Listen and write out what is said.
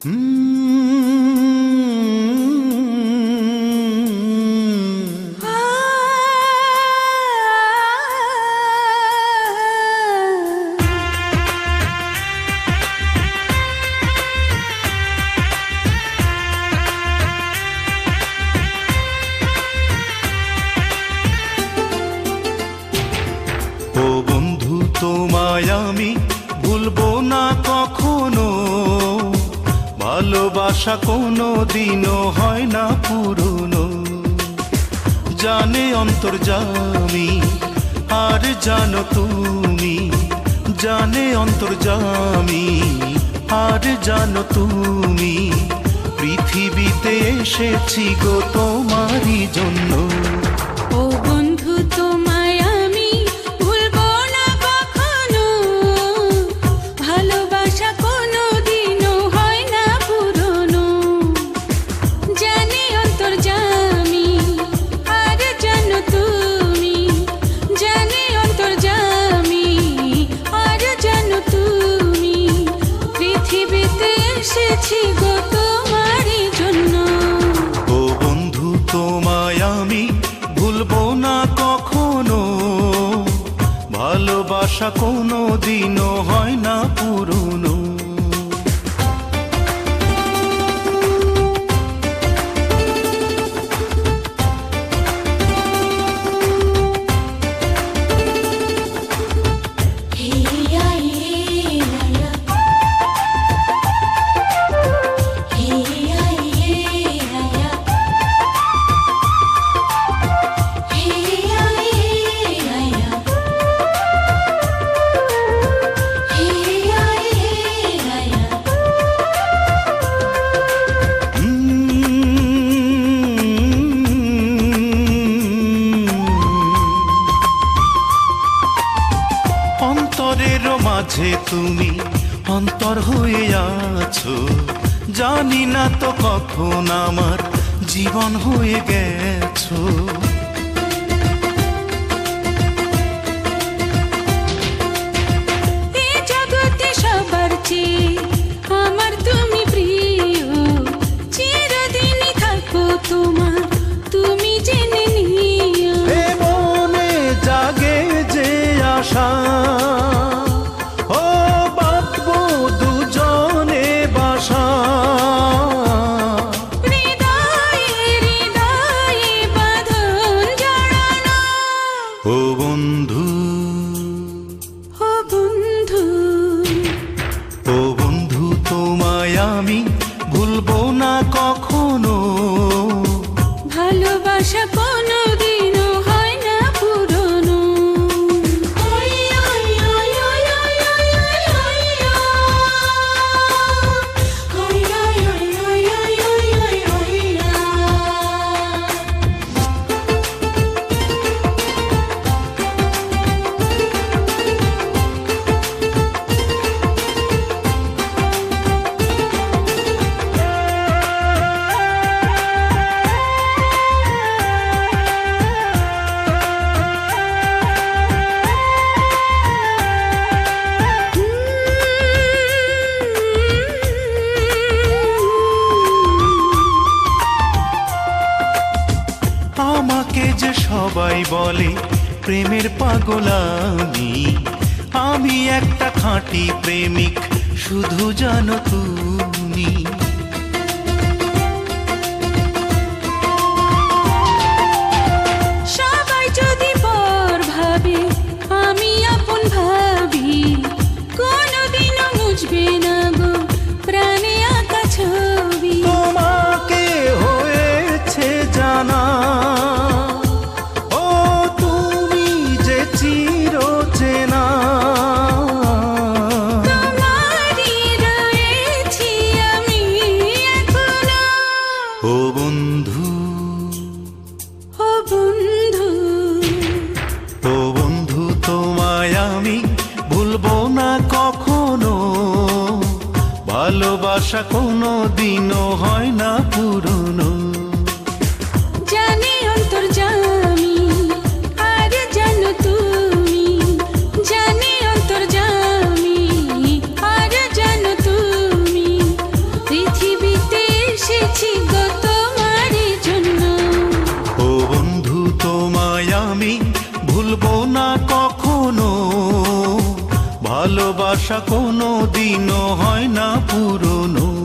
ও বন্ধু তোমায় আমি ভালোবাসা কোনো দিনও হয় না পুরনো। জানে অন্তর্জামি আর জানো তুমি। জানে অন্তর্জামি আর জানো তুমি। পৃথিবীতে এসেছি গো তোমারই ভালোবাসা কোনো দিনও হয় না পুরনো অন্তরের মাঝে তুমি অন্তর হয়ে আছো। জানি না তো কখন আমার জীবন হয়ে গেছো। এই আমি ভুলবো না কখনো? সবাই বলে প্রেমের পাগল আমি আমি একটা খাঁটি প্রেমিক শুধু জানো তুমি। ভালোবাসা কোনো দিনও হয় না পুরনো। জানি অন্তর জানি আর জানো তুমি। জানি অন্তর জানি আর জানো তুমি। পৃথিবীতে এসেছি গো তোমারই জন্য। ও বন্ধু তোমায় আমি ভুলবো না কখনো। ভালোবাসা কোনো দিনও হয় না পুরনো।